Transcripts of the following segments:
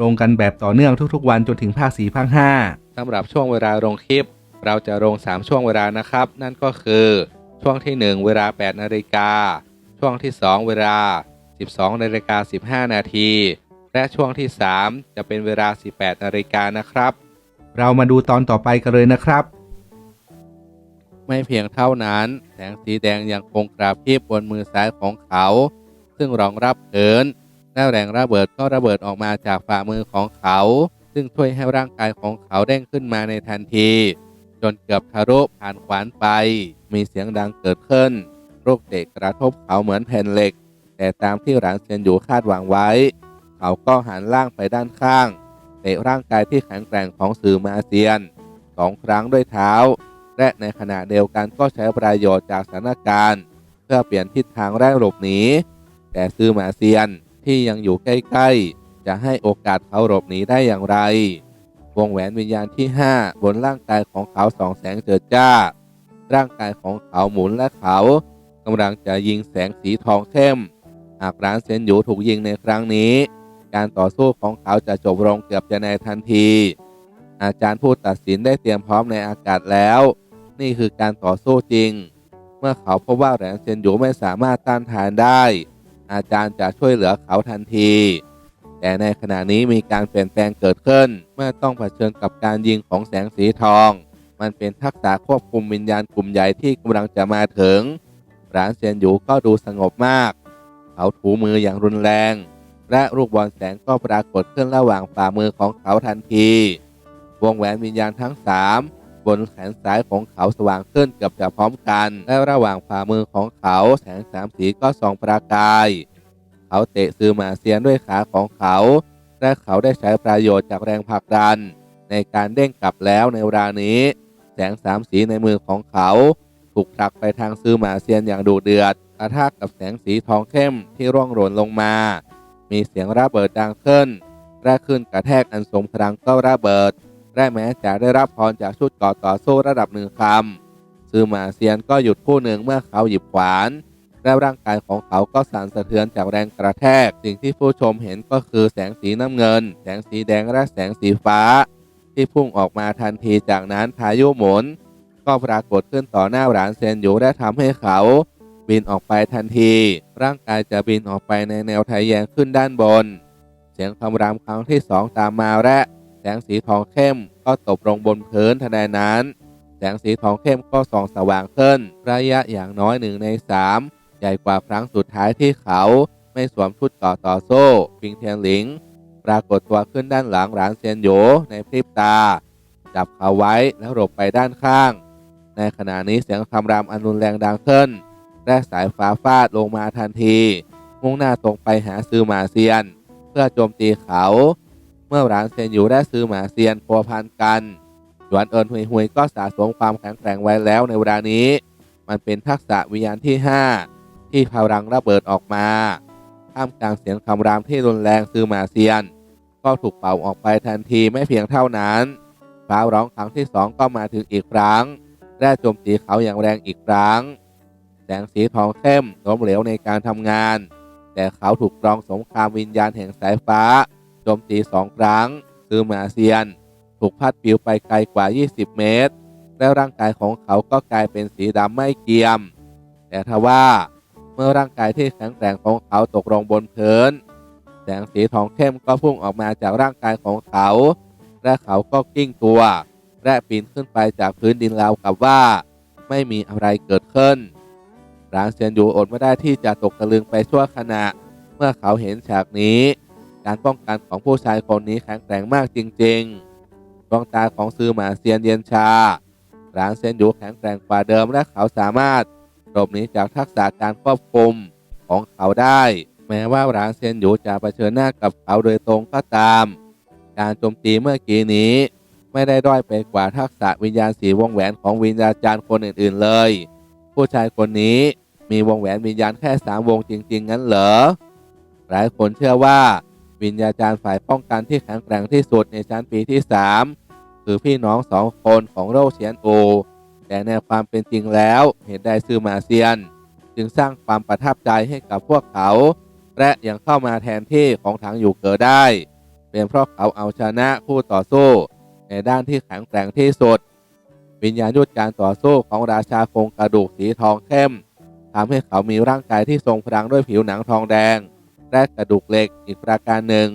ลงกันแบบต่อเนื่องทุกๆ วันจนถึงภาค4ภาค5สำหรับช่วงเวลาลงคลิป เราจะลง 3 ช่วงเวลานะครับ นั่นก็คือช่วงที่ 1 เวลา 8 นาฬิกา ช่วงที่ 2 เวลา 12 นาฬิกา 15 นาที และช่วงที่ 3 จะเป็นเวลา 18 นาฬิกานะครับ เรามาดูตอนต่อไปกันเลยนะครับ ไม่เพียงเท่านั้น แสงสีแดงยังคงกระพริบบนมือซ้ายของเขา ซึ่งรองรับเขิน และแรงระเบิดก็ระเบิดออกมาจากฝ่ามือของเขา ซึ่งช่วยให้ร่างกายของเขาเด้งขึ้นมาในทันที จนเกือบทะลุผ่านขวานไป มีเสียงดังเกิดขึ้น ลูกเตะกระทบเขาเหมือนแผ่นเหล็ก แต่ตามที่หลานเซียนอยู่คาดหวังไว้ เขาก็หันล่างไปด้านข้างเตะร่างกายที่แข็งแกร่งของสื่อมาเซียนสองครั้งด้วยเท้า และในขณะเดียวกันก็ใช้ประโยชน์จากสถานการณ์ เพื่อเปลี่ยนทิศทางแรกหลบหนีแต่ซื้อมาเซียน ที่ยังอยู่ใกล้ๆ จะให้โอกาสเขาหลบหนีได้อย่างไร วงแหวนวิญญาณที่ 5 บนร่างกายของเขาสองแสงเจิดจ้า ร่างกายของเขาหมุนและเขากำลังจะยิงแสงสีทองเข้ม หากร้านเซนหยูถูกยิงในครั้งนี้ การต่อสู้ของเขาจะจบลงเกือบจะในทันที อาจารย์ผู้ตัดสินได้เตรียมพร้อมในอากาศแล้ว นี่คือการต่อสู้จริง เมื่อเขาพบว่าแหลนเซนหยูไม่สามารถต้านทานได้ อาจารย์จะช่วยเหลือเขาทันที แต่ในขณะนี้มีการเปลี่ยนแปลงเกิดขึ้น เมื่อต้องเผชิญกับการยิงของแสงสีทอง มันเป็นทักษะควบคุมวิญญาณกลุ่มใหญ่ที่กำลังจะมาถึง ร้านเซียนหยูก็ดูสงบมาก เขาถูมืออย่างรุนแรง และลูกบอลแสงก็ปรากฏขึ้นระหว่างฝ่ามือของเขาทันที วงแหวนวิญญาณทั้งสาม บนแขนซ้ายของเขาสว่างขึ้นเกือบจะพร้อมกัน และระหว่างฝ่ามือของเขาแสงสามสีก็ส่องประกาย เขาเตะซื้อหมาเซียนด้วยขาของเขา และเขาได้ใช้ประโยชน์จากแรงผลักดัน ในการเด้งกลับแล้วในเวลานี้ แสงสามสีในมือของเขาถูกผลักไปทางซื้อหมาเซียนอย่างดุเดือดกระทากกับแสงสีทองเข้มที่ร่วงหล่นลงมา มีเสียงระเบิดดังขึ้นและขึ้นกระแทกอันสมพลังก็ระเบิด และแม้จะได้รับพรจากชุดก่อต่อสู้ระดับหนึ่งคำซือหมาเซียนก็หยุดคู่หนึ่งเมื่อเขาหยิบขวาน และร่างกายของเขาก็สั่นสะเทือนจากแรงกระแทก สิ่งที่ผู้ชมเห็นก็คือแสงสีน้ำเงิน แสงสีแดงและแสงสีฟ้า ที่พุ่งออกมาทันทีจากนั้นพายุหมุน ก็ปรากฏขึ้นต่อหน้าหลานเซนอยู่และทำให้เขาบินออกไปทันที ร่างกายจะบินออกไปในแนวทะแยงขึ้นด้านบน เสียงคำรามครั้งที่สองตามมาและ งสีทองเข้มก็ตกลงบนพื้นทันใดนั้น แสงสีทองเข้มก็ส่องสว่างขึ้น ระยะอย่างน้อยหนึ่งในสามใหญ่กว่าครั้งสุดท้ายที่เขาไม่สวมชุดก่อต่อโซ่ปิงเทียนหลิง ปรากฏตัวขึ้นด้านหลังหลานเซียนโยในพริบตา จับเขาไว้แล้วหลบไปด้านข้าง ในขณะนี้เสียงคำรามอันรุนแรงดังขึ้นและสายฟ้าฟาดลงมาทันที มุ่งหน้าตรงไปหาซือมาเซียน เพื่อโจมตีเขา เมื่อหลานเซียนอยู่และซื้อหมาเซียนพัวพันกันหยวนเอินหุยหุยก็สะสมความแข็งแกร่งไว้แล้วในเวลานี้ มันเป็นทักษะวิญญาณที่ 5 ที่พลังระเบิดออกมาท่ามกลางเสียงคำรามที่รุนแรงซื้อหมาเซียน ก็ถูกเป่าออกไปทันทีไม่เพียงเท่านั้นฟ้าร้องครั้งที่สองก็มาถึงอีกครั้งและโจมตีเขาอย่างแรงอีกครั้ง แสงสีทองเข้มล้มเหลวในการทำงาน แต่เขาถูกกรองสงครามวิญญาณแห่งสายฟ้า จมตีสองครั้ง คือหมาเซียน ถูกพัดปลิวไปไกลกว่า 20 เมตร แล้วร่างกายของเขาก็กลายเป็นสีดำไม่เกียม แต่ทว่าเมื่อร่างกายที่แข็งแกร่งของเขาตกลงบนพื้นแสงสีทองเข้มก็พุ่งออกมาจากร่างกายของเขา และเขาก็กิ้งตัว และปีนขึ้นไปจากพื้นดินราวกับว่า ไม่มีอะไรเกิดขึ้นร้านเซียนอยู่อดไม่ได้ที่จะตกตะลึงไปชั่วขณะ เมื่อเขาเห็นฉากนี้ การป้องกันของผู้ชายคนนี้แข็งแกร่งมากจริงๆดวงตาของซือหมาเซียนเย็นชาร้านเซียนอยู่แข็งแกร่งกว่าเดิมและเขาสามารถหลบหนีจากทักษะการควบคุมของเขาได้ แม้ว่าร้านเซียนอยู่จะเผชิญหน้ากับเขาโดยตรงก็ตาม การโจมตีเมื่อกี้นี้ ไม่ได้ด้อยไปกว่าทักษะวิญญาณสีวงแหวนของวิญญาจารย์คนอื่นๆเลย ผู้ชายคนนี้มีวงแหวนวิญญาณแค่สามวงจริง ๆ งั้นเหรอหลายคนเชื่อว่า วิญญาจารย์ฝ่ายป้องกันที่แข็งแกร่งที่สุดในชั้นปีที่ 3 คือพี่น้องสองคนของโรเชียนโอ แต่ในความเป็นจริงแล้วเหตุใดซือมาเซียน จึงสร้างความประทับใจให้กับพวกเขา และยังเข้ามาแทนที่ของถังอยู่เกิดได้ เป็นเพราะเขาเอาชนะคู่ต่อสู้ ในด้านที่แข็งแกร่งที่สุด วิญญาณยุทธการต่อสู้ของราชาโครงกระดูกสีทองเข้มทำให้เขามีร่างกายที่ทรงพลังด้วยผิวหนังทองแดง และกระดูกเหล็กอีกประการหนึ่ง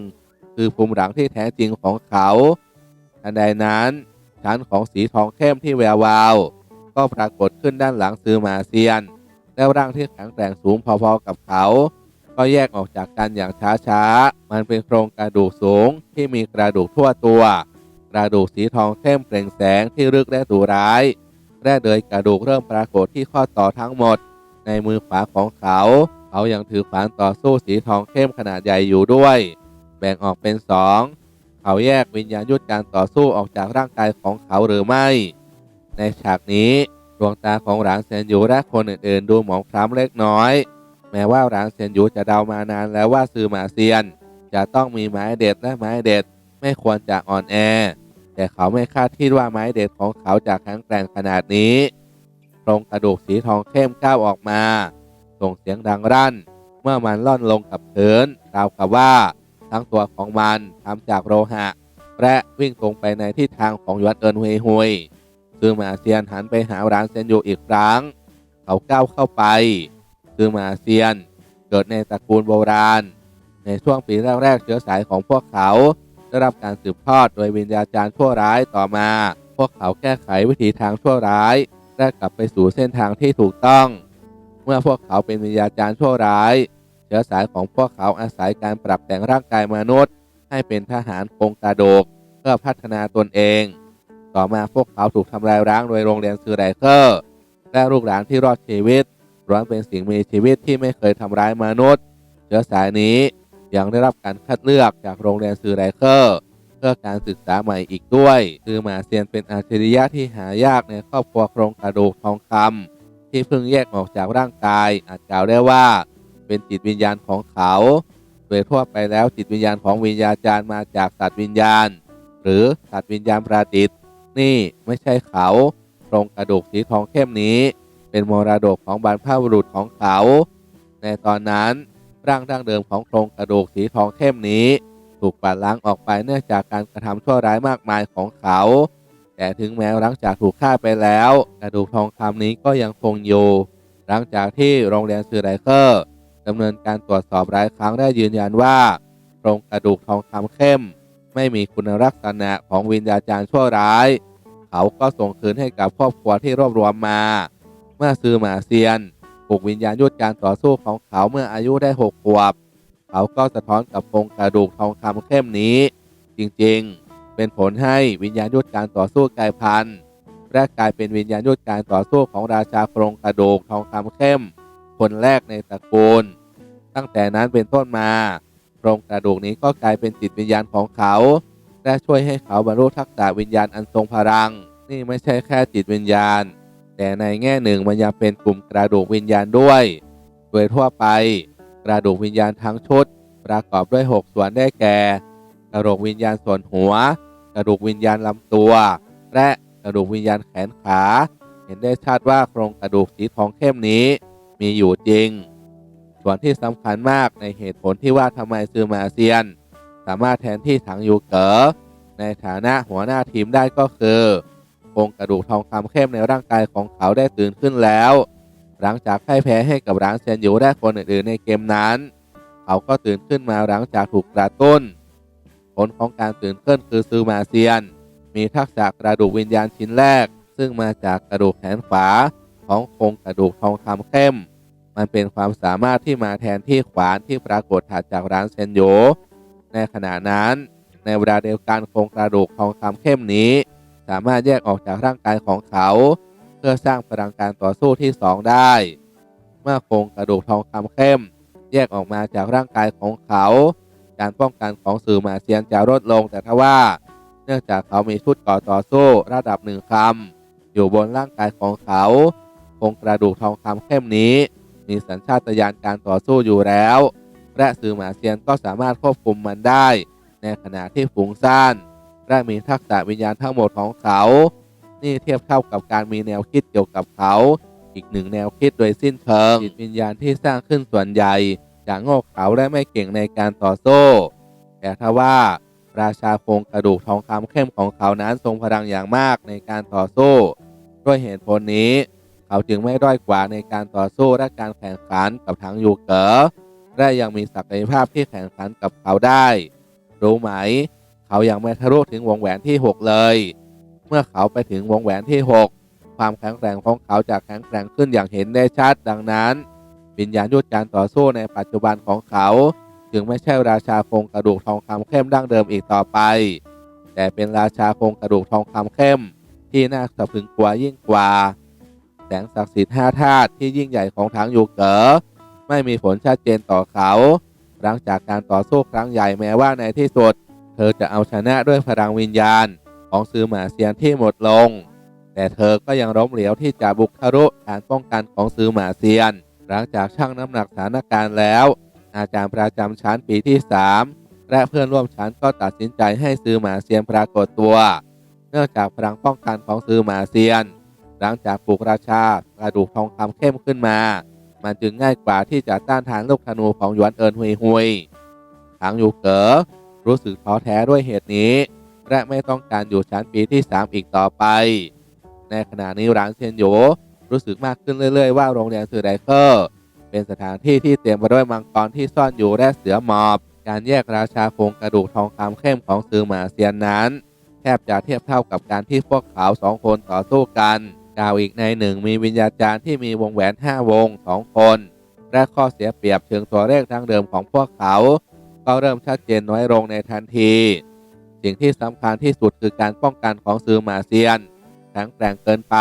คือภูมิหลังที่แท้จริงของเขาทันใดนั้น ชั้นของสีทองเข้มที่แวววาว ก็ปรากฏขึ้นด้านหลังซือมาเซียน แล้วร่างที่แข็งแกร่งสูงพอๆกับเขา ก็แยกออกจากกันอย่างช้าๆ มันเป็นโครงกระดูกสูงที่มีกระดูกทั่วตัว กระดูกสีทองเข้มเปล่งแสงที่ลึกและดุร้ายและโดยกระดูกเริ่มปรากฏที่ข้อต่อทั้งหมด ในมือขวาของเขา เขายังถือขวานต่อสู้สีทองเข้มขนาดใหญ่อยู่ด้วย แบ่งออกเป็นสองเขาแยกวิญญาณยุทธการต่อสู้ออกจากร่างกายของเขาหรือไม่ ในฉากนี้ดวงตาของหลานเซนยูและคนอื่นๆ ดูหมองคล้ำเล็กน้อย แม้ว่าหลานเซนยูจะเดามานานแล้วว่าซือหมาเซียน จะต้องมีไม้เด็ดและไม้เด็ดไม่ควรจะอ่อนแอ แต่เขาไม่คาดคิดว่าไม้เด็ดของเขาจะแข็งแกร่งขนาดนี้โครงกระดูกสีทองเข้มก้าวออกมา ส่งเสียงดังรั่น เมื่อมันล่อนลงกับพื้นราวกับว่า ทั้งตัวของมันทำจากโลหะ และวิ่งตรงไปในทิศทางของยวนเอินฮุยฮุยซึ่งมาเซียนหันไปหาร้านเซนยูอีกครั้ง เขาก้าวเข้าไปซึ่งมาเซียน เกิดในตระกูลโบราณ ในช่วงปีแรกๆเชื้อสายของพวกเขา ได้รับการสืบทอดโดยวิญญาจารย์ชั่วร้ายต่อมา พวกเขาแก้ไขวิธีทางชั่วร้าย และกลับไปสู่เส้นทางที่ถูกต้อง เมื่อพวกเขาเป็นวิญญาจารย์ชั่วร้าย เชื้อสายของพวกเขาอาศัยการปรับแต่งร่างกายมนุษย์ ให้เป็นทหารโครงกระดูกเพื่อพัฒนาตนเอง ต่อมาพวกเขาถูกทำลายร้างโดยโรงเรียนซือไรเคอร์และลูกหลานที่รอดชีวิตล้วนเป็นสิ่งมีชีวิตที่ไม่เคยทำร้ายมนุษย์ เชื้อสายนี้ยังได้รับการคัดเลือกจากโรงเรียนซือไรเคอร์เพื่อการศึกษาใหม่อีกด้วย คือหมาเซียนเป็นอาชริยะที่หายากในครอบครัวโครงกระดูกทองคำ ที่เพิ่งแยกออกจากร่างกาย อาจกล่าวได้ว่าเป็นจิตวิญญาณของเขา โดยทั่วไปแล้วจิตวิญญาณของวิญญาจารย์มาจากสัตว์วิญญาณ หรือสัตว์วิญญาณประดิษฐ์นี่ไม่ใช่เขาโครงกระดูกสีทองเข้มนี้ เป็นมรดกของบรรพบุรุษของเขา ในตอนนั้นร่างดั้งเดิมของโครงกระดูกสีทองเข้มนี้ ถูกปัดล้างออกไปเนื่องจากการกระทำชั่วร้ายมากมายของเขา แต่ถึงแม้หลังจากถูกฆ่าไปแล้ว กระดูกทองคำนี้ก็ยังคงอยู่ หลังจากที่โรงเรียนซือไรเคอร์ดำเนินการตรวจสอบหลายครั้งได้ยืนยันว่าโครงกระดูกทองคำเข้ม ไม่มีคุณลักษณะของวิญญาจารย์ชั่วร้าย เขาก็ส่งคืนให้กับครอบครัวที่รวบรวมมา เมื่อซื้อหมาเซียนปลุกวิญญาณยุทธการต่อสู้ของเขาเมื่ออายุได้หกขวบ เขาก็สะท้อนกับโครงกระดูกทองคำเข้มนี้ จริงๆ เป็นผลให้วิญญาณยุทธการต่อสู้กลายพันธุ์และกลายเป็นวิญญาณยุทธการต่อสู้ของราชาโครงกระดูกทองคำเข้ม คนแรกในตระกูล ตั้งแต่นั้นเป็นต้นมาโครงกระดูกนี้ก็กลายเป็นจิตวิญญาณของเขา และช่วยให้เขาบรรลุทักษะวิญญาณอันทรงพลัง นี่ไม่ใช่แค่จิตวิญญาณ แต่ในแง่หนึ่งมันยังเป็นกลุ่มกระดูกวิญญาณด้วย โดยทั่วไป กระดูกวิญญาณทั้งชุด ประกอบด้วย 6 ส่วนได้แก่กระดูกวิญญาณส่วนหัว กระดูกวิญญาณลำตัว และกระดูกวิญญาณแขนขา เห็นได้ชัดว่าโครงกระดูกสีทองเข้มนี้ มีอยู่จริง ส่วนที่สำคัญมากในเหตุผลที่ว่าทำไมซือมาเซียน สามารถแทนที่ถังยูเก๋อในฐานะหัวหน้าทีมได้ก็คือโครงกระดูกทองคำเข้มในร่างกายของเขาได้ตื่นขึ้นแล้ว หลังจากพ่ายแพ้ให้กับร้านเซนยูและคนอื่นๆในเกมนั้น เขาก็ตื่นขึ้นมาหลังจากถูกกระตุ้น ลของการตื่นขึ้นคือซือมาเซียน มีทักษะกระดูกวิญญาณชิ้นแรก ซึ่งมาจากกระดูกแขนขวาของโครงกระดูกทองคำเข้ม มันเป็นความสามารถที่มาแทนที่ขวานที่ปรากฏถัดจากร้านเซนโย ในขณะนั้น ในเวลาเดียวกันโครงกระดูกทองคำเข้มนี้ สามารถแยกออกจากร่างกายของเขา เพื่อสร้างพลังการต่อสู้ที่สองได้ เมื่อโครงกระดูกทองคำเข้ม แยกออกมาจากร่างกายของเขา การป้องกันของสื่อหมาเซียนจะลดลง แต่ทว่า เนื่องจากเขามีชุดก่อต่อสู้ระดับหนึ่งคำอยู่บนร่างกายของเขาโครงกระดูกทองคำเข้มนี้ มีสัญชาตญาณการต่อสู้อยู่แล้ว และสื่อหมาเซียนก็สามารถควบคุมมันได้ ในขณะที่ฝูงซ่านและมีทักษะวิญญาณทั้งหมดของเขา นี่เทียบเท่ากับการมีแนวคิดเกี่ยวกับเขา อีกหนึ่งแนวคิดโดยสิ้นเชิงจิตวิญญาณที่สร้างขึ้นส่วนใหญ่ จะโง่เขลาและไม่เก่งในการต่อสู้แต่ถ้าว่าราชาโครงกระดูกทองคำเข้มของเขานั้นทรงพลังอย่างมากในการต่อสู้ ด้วยเหตุผลนี้ เขาจึงไม่ด้อยกว่าในการต่อสู้และการแข่งขันกับทางยูเก๋อและยังมีศักยภาพที่แข่งขันกับเขาได้ รู้ไหม เขายังไม่ทะลุถึงวงแหวนที่ 6 เลย เมื่อเขาไปถึงวงแหวนที่ 6 ความแข็งแกร่งของเขาจะแข็งแกร่งขึ้นอย่างเห็นได้ชัดดังนั้น วิญญาณยุทธการต่อสู้ในปัจจุบันของเขา จึงไม่ใช่ราชาโครงกระดูกทองคำเข้มดั้งเดิมอีกต่อไป แต่เป็นราชาโครงกระดูกทองคำเข้ม ที่น่าสะพรึงกลัวยิ่งกว่า แสงศักดิ์สิทธิ์ห้าธาตุที่ยิ่งใหญ่ของทางยูเก๋อไม่มีผลชัดเจนต่อเขาหลังจากการต่อสู้ครั้งใหญ่แม้ว่าในที่สุด เธอจะเอาชนะด้วยพลังวิญญาณของซือหมาเซียนที่หมดลง แต่เธอก็ยังล้มเหลวที่จะบุกทะลุฐานป้องกันของซือหมาเซียน หลังจากชั่งน้ำหนักสถานการณ์แล้ว อาจารย์ประจำชั้นปีที่ 3 และเพื่อนร่วมชั้นก็ตัดสินใจให้ซือหมาเซียนปรากฏตัว เนื่องจากพลังป้องกันของซือหมาเซียน หลังจากปลุกราชากระดูกทองคำเข้มขึ้นมา มันจึงง่ายกว่าที่จะต้านทานลูกธนูของหยวนเอินฮุยฮุยทางยูเก๋อรู้สึกท้อแท้ด้วยเหตุนี้ และไม่ต้องการอยู่ชั้นปีที่ 3 อีกต่อไป ในขณะนี้ร้านเซียนโย รู้สึกมากขึ้นเรื่อย ๆ ว่าโรงเรียนสื่อไดเคอร์เป็นสถานที่ที่เต็มไปด้วยมังกรที่ซ่อนอยู่และเสือหมอบ การแยกราชาโครงกระดูกทองคำเข้มของซือหมาเซียนนั้น แทบจะเทียบเท่ากับการที่พวกเขาสองคนต่อสู้กันกล่าวอีกในหนึ่งมีวิญญาจารย์ที่มีวงแหวน 5 วง 2 คน และข้อเสียเปรียบเชิงตัวเลขดังเดิมของพวกเขา ก็เริ่มชัดเจนน้อยลงในทันที สิ่งที่สำคัญที่สุดคือการป้องกันของซือมาเซียนแข็งแกร่งเกินไป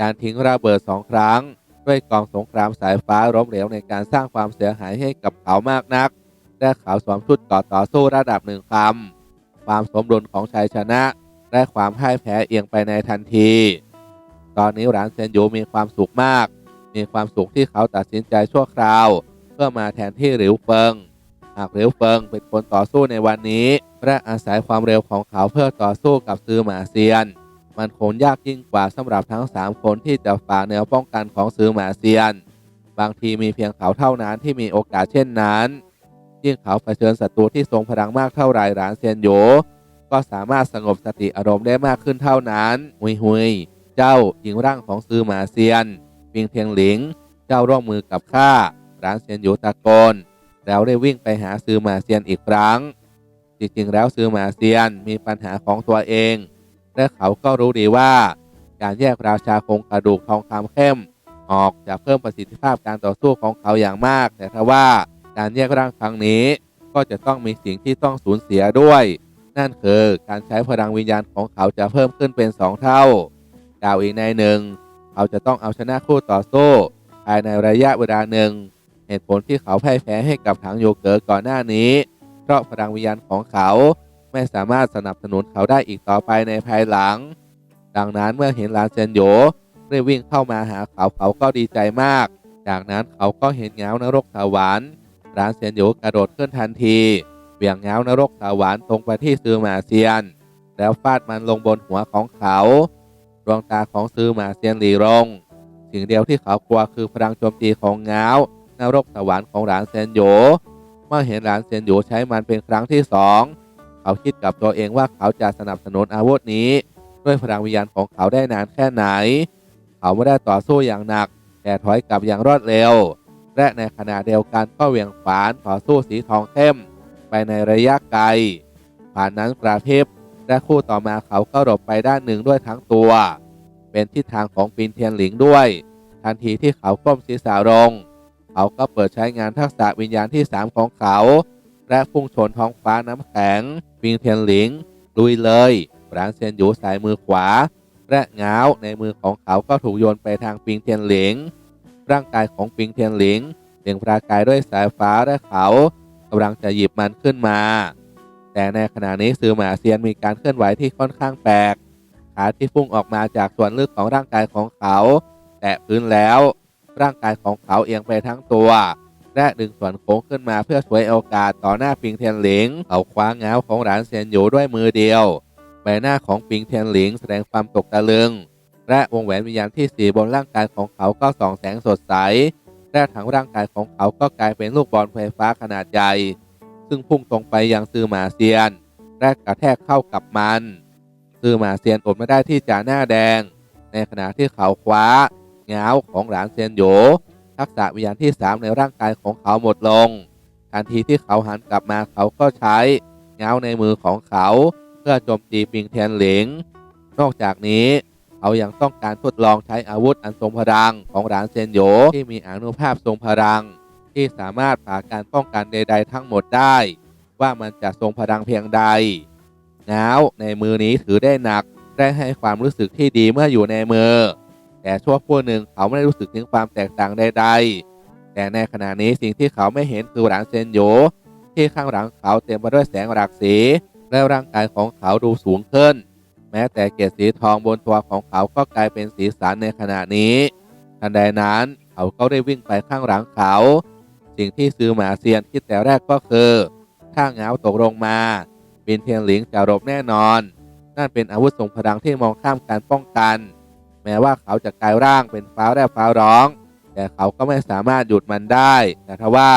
การทิ้งระเบิดสองครั้ง ด้วยกองสงครามสายฟ้าล้มเหลวในการสร้างความเสียหายให้กับเขามากนัก และเขาสวมชุดก่อต่อสู้ระดับหนึ่งคำความสมดุลของชัยชนะ และความพ่ายแพ้เอียงไปในทันที ตอนนี้หลานเซนยูมีความสุขมาก มีความสุขที่เขาตัดสินใจชั่วคราว เพื่อมาแทนที่หลิวเฟิงหากหลิวเฟิงเป็นคนต่อสู้ในวันนี้และอาศัยความเร็วของเขาเพื่อต่อสู้กับซือหมาเซียน มันคงยากยิ่งกว่าสำหรับทั้ง 3 คนที่จะฝ่าแนวป้องกันของซือหมาเซียน บางทีมีเพียงเขาเท่านั้นที่มีโอกาสเช่นนั้น ยิ่งเขาเผชิญศัตรูที่ทรงพลังมากเท่าไรหลานเซียนโยก็สามารถสงบสติอารมณ์ได้มากขึ้นเท่านั้นหุยหุยเจ้าหญิงร่างของซือหมาเซียนปิงเทียงหลิง เจ้าร่วมมือกับข้าหลานเซียนโยตะโกนแล้วได้วิ่งไปหาซือหมาเซียนอีกครั้ง จริงๆแล้วซือหมาเซียนมีปัญหาของตัวเอง และเขาก็รู้ดีว่า การแยกราชาโครงกระดูกทองคำเข้ม ออกจะเพิ่มประสิทธิภาพการต่อสู้ของเขาอย่างมาก แต่ถ้าว่าการแยกร่างครั้งนี้ก็จะต้องมีสิ่งที่ต้องสูญเสียด้วย นั่นคือการใช้พลังวิญญาณของเขาจะเพิ่มขึ้นเป็น 2 เท่ากล่าวอีกในหนึ่งเขาจะต้องเอาชนะคู่ต่อสู้ภายในระยะเวลาหนึ่งเหตุผลที่เขาแพ่ายแพ้ให้กับถังโยเกิร์ก่อนหน้านี้ เพราะพลังวิญญาณของเขา ไม่สามารถสนับสนุนเขาได้อีกต่อไปในภายหลัง ดังนั้นเมื่อเห็นหลานเซนโยได้วิ่งเข้ามาหาเขาเขาก็ดีใจมาก จากนั้นเขาก็เห็นเงานรกสวรรค์หลานเซนโยกระโดดขึ้นทันทีเบี่ยงเงานรกสวรรค์ตรงไปที่ซือมาเซียน แล้วฟาดมันลงบนหัวของเขาดวงตาของซือมาเซียนหลีลงสิ่งเดียวที่เขากลัวคือพลังโจมตีของเงานรกสวรรค์ของหลานเซนโยเมื่อเห็นหลานเซนโยใช้มันเป็นครั้งที่สอง เขาคิดกับตัวเองว่าเขาจะสนับสนุนอาวุธนี้ ด้วยพลังวิญญาณของเขาได้นานแค่ไหน เขาไม่ได้ต่อสู้อย่างหนัก แต่ถอยกลับอย่างรวดเร็ว และในขณะเดียวกันก็เหวี่ยงขวานต่อสู้สีทองเข้ม ไปในระยะไกลผ่านนั้นกระพริบและคู่ต่อมาเขาก็หลบไปด้านหนึ่งด้วยทั้งตัว เป็นทิศทางของปินเทียนหลิงด้วย ทันทีที่เขาก้มศีรษะลง เขาก็เปิดใช้งานทักษะวิญญาณที่ 3 ของเขา และพุ่งชนท้องฟ้าน้ำแข็งปิงเทียนหลิง ลุยเลยหลานเซียนอยู่สายมือขวา และเงาในมือของเขาก็ถูกโยนไปทางปิงเทียนหลิง ร่างกายของปิงเทียนหลิงเปล่งประกายด้วยสายฟ้าและเขากำลังจะหยิบมันขึ้นมา แต่ในขณะนี้ซือหมาเซียนมีการเคลื่อนไหวที่ค่อนข้างแปลกขาที่พุ่งออกมาจากส่วนลึกของร่างกายของเขา แตะพื้นแล้ว ร่างกายของเขาเอียงไปทั้งตัว และดึงส่วนโค้งขึ้นมาเพื่อช่วยโอกาสต่อหน้าปิงเทียนหลิงเขาคว้าเงาของหลานเซียนอยู่ด้วยมือเดียว ใบหน้าของปิงเทียนหลิงแสดงความตกตะลึง และวงแหวนวิญญาณที่สีบนร่างกายของเขาก็ส่องแสงสดใสและทั้งร่างกายของเขาก็กลายเป็นลูกบอลไฟฟ้าขนาดใหญ่ ซึ่งพุ่งตรงไปยังซือหมาเซียน และกระแทกเข้ากับมันซือหมาเซียนอดไม่ได้ที่จะหน้าแดง ในขณะที่เขาคว้าเงาของหลานเซียนโย ทักษะวิญญาณที่สามในร่างกายของเขาหมดลง ทันทีที่เขาหันกลับมาเขาก็ใช้เงาในมือของเขา เพื่อโจมตีปิงเทียนหลิง นอกจากนี้เขายังต้องการทดลองใช้อาวุธอันทรงพลังของหลานเซียนโยที่มีอานุภาพทรงพลัง ที่สามารถผ่าการป้องกันใด ๆ ทั้งหมดได้ ว่ามันจะทรงพลังเพียงใดเงาในมือนี้ถือได้หนักได้ให้ความรู้สึกที่ดีเมื่ออยู่ในมือ แต่ชั่วครู่หนึ่งเขาไม่ได้รู้สึกถึงความแตกต่างใดๆ แต่ในขณะนี้สิ่งที่เขาไม่เห็นคือหลานเซนโยที่ข้างหลังเขาเต็มไปด้วยแสงหลากสี และร่างกายของเขาดูสูงขึ้น แม้แต่เกศสีทองบนตัวของเขาก็กลายเป็นสีสันในขณะนี้ทันใดนั้นเขาก็ได้วิ่งไปข้างหลังเขา สิ่งที่ซื้อหมาเซียนคิดแต่แรกก็คือ ถ้าเงาตกลงมาบินเทียนหลิงจะรบแน่นอน นั่นเป็นอาวุธทรงพลังที่มองข้ามการป้องกัน แม้ว่าเขาจะกลายร่างเป็นฟ้าแลบฟ้าร้อง แต่เขาก็ไม่สามารถหยุดมันได้ แต่ทว่า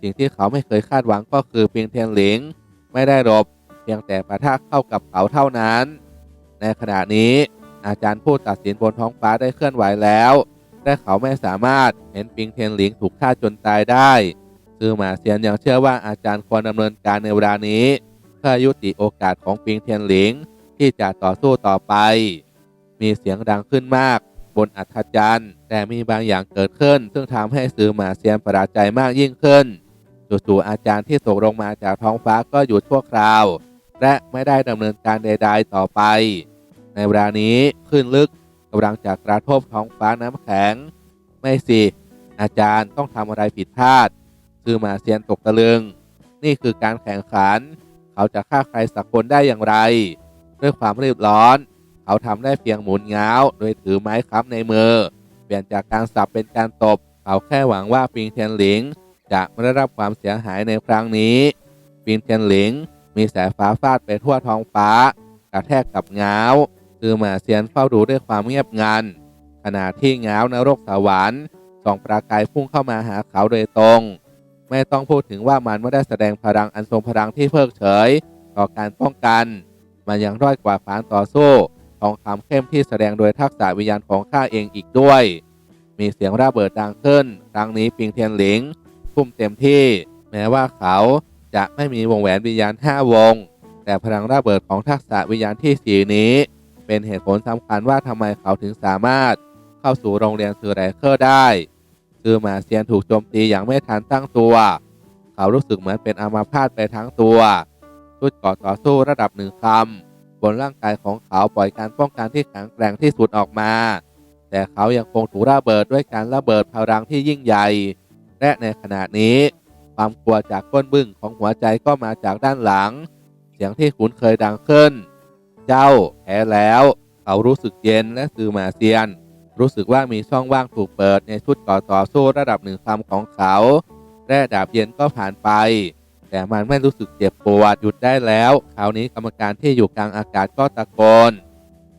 สิ่งที่เขาไม่เคยคาดหวังก็คือเพียงเทียนหลิง ไม่ได้รบ เพียงแต่ปะทะเข้ากับเขาเท่านั้น ในขณะนี้อาจารย์ผู้ตัดสินบนท้องฟ้าได้เคลื่อนไหวแล้วและเขาไม่สามารถเห็นปิงเทียนหลิงถูกฆ่าจนตายได้ซือหมาเซียนยังเชื่อว่าอาจารย์ควรดำเนินการในเวลานี้ เพื่อยุติโอกาสของปิงเทียนหลิงที่จะต่อสู้ต่อไป มีเสียงดังขึ้นมาก บนอัฐจันทร์แต่มีบางอย่างเกิดขึ้น ซึ่งทำให้ซือหมาเซียนประหลาดใจมากยิ่งขึ้นจู่ๆอาจารย์ที่ตกลงมาจากท้องฟ้าก็หยุดชั่วคราว และไม่ได้ดำเนินการใด ๆ ต่อไป ในเวลานี้ขึ้นลึกกำลังจะกระทบท้องฟ้าน้ำแข็ง ไม่สิอาจารย์ต้องทำอะไรผิดพลาดคือมาเซียนตกตะลึง นี่คือการแข่งขัน เขาจะฆ่าใครสักคนได้อย่างไร ด้วยความรีบร้อน เขาทำได้เพียงหมุนเงาโดยถือไม้ค้ำในมือ เปลี่ยนจากการสับเป็นการตบ เขาแค่หวังว่าปิงเทียนหลิง จะไม่ได้รับความเสียหายในครั้งนี้ ปิงเทียนหลิง มีสายฟ้าฟาดไปทั่วท้องฟ้า กระแทกกับเงาคือหมาเซียนเฝ้าดูด้วยความเงียบงันขณะที่เงานรกสวรรค์ส่องประกายพุ่งเข้ามาหาเขาโดยตรง ไม่ต้องพูดถึงว่ามันไม่ได้แสดงพลังอันทรงพลังที่เพิกเฉย ต่อการป้องกัน มันยังด้อยกว่าฝานต่อสู้ องคำเข้มที่แสดงโดยทักษะวิญญาณของข้าเองอีกด้วย มีเสียงระเบิดดังขึ้น ครั้งนี้ปิงเทียนหลิงทุ่มเต็มที่ แม้ว่าเขาจะไม่มีวงแหวนวิญญาณ 5 วง แต่พลังระเบิดของทักษะวิญญาณที่สีนี้ เป็นเหตุผลสำคัญว่าทำไมเขาถึงสามารถเข้าสู่โรงเรียนซือไรเคอร์ได้ซือมาเซียนถูกโจมตีอย่างไม่ทันตั้งตัว เขารู้สึกเหมือนเป็นอามาพาตไปทั้งตัวชุดกราะต่อสู้ระดับหนึ่งคำ บนร่างกายของเขาปล่อยการป้องกันที่แข็งแกร่งที่สุดออกมา แต่เขายังคงถูกระเบิดด้วยการระเบิดพลังที่ยิ่งใหญ่ และในขณะนี้ ความกลัวจากก้นบึ้งของหัวใจก็มาจากด้านหลัง เสียงที่คุ้นเคยดังขึ้น เจ้าแพ้แล้ว เขารู้สึกเย็นและซือมาเซียน รู้สึกว่ามีช่องว่างถูกเปิดในชุดก่อต่อสู้ระดับหนึ่งคำของเขา และดาบเย็นก็ผ่านไป แต่มันไม่รู้สึกเจ็บปวดหยุดได้แล้วคราวนี้กรรมการที่อยู่กลางอากาศก็ตะโกน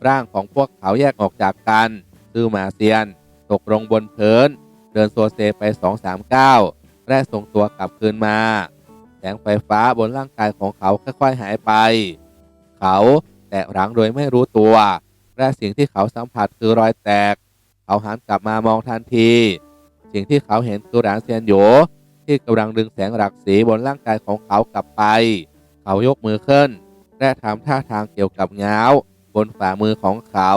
ร่างของพวกเขาแยกออกจากกันซือหมาเซียน ตกลงบนพื้นเดินโซเซไปสองสามก้าและส่งตัวกลับคืนมา แสงไฟฟ้าบนร่างกายของเขาค่อยๆหายไป เขาแตะหลังโดยไม่รู้ตัว และสิ่งที่เขาสัมผัสคือรอยแตก เขาหันกลับมามองทันที สิ่งที่เขาเห็นคือหลานเซียนโย ที่กำลังดึงแสงหลักสีบนร่างกายของเขากลับไป เขายกมือขึ้น และทำท่าทางเกี่ยวกับเงาบนฝ่ามือของเขา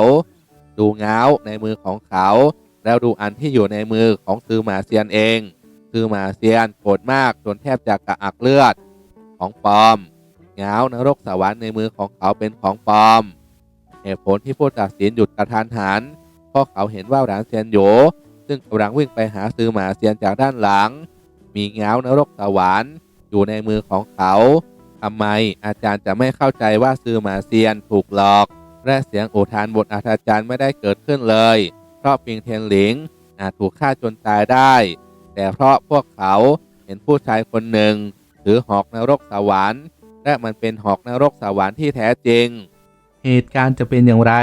ดูเงาในมือของเขา แล้วดูอันที่อยู่ในมือของซือหมาเซียนเองคือหมาเซียนโกรธมากจนแทบจะกระอักเลือด ของปลอมเงานรกสวรรค์ในมือของเขาเป็นของปลอมเหตุผลที่ผู้ตัดสินหยุดกระทันหันเพราะเขาเห็นว่าหลานเซียนโยซึ่งกำลังวิ่งไปหาซือหมาเซียนจากด้านหลัง มีเงานรกสวรรค์อยู่ในมือของเขาทำไมอาจารย์จะไม่เข้าใจว่าซือมาเซียนถูกหลอก และเสียงอุทานบทอาจารย์ไม่ได้เกิดขึ้นเลย เพราะปิงเทียนหลิงอาจถูกฆ่าจนตายได้ แต่เพราะพวกเขาเห็นผู้ชายคนหนึ่งถือหอกนรกสวรรค์ และมันเป็นหอกนรกสวรรค์ที่แท้จริง เหตุการณ์จะเป็นอย่างไร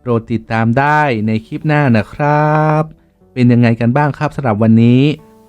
โปรดติดตามได้ในคลิปหน้านะครับ เป็นยังไงกันบ้างครับสำหรับวันนี้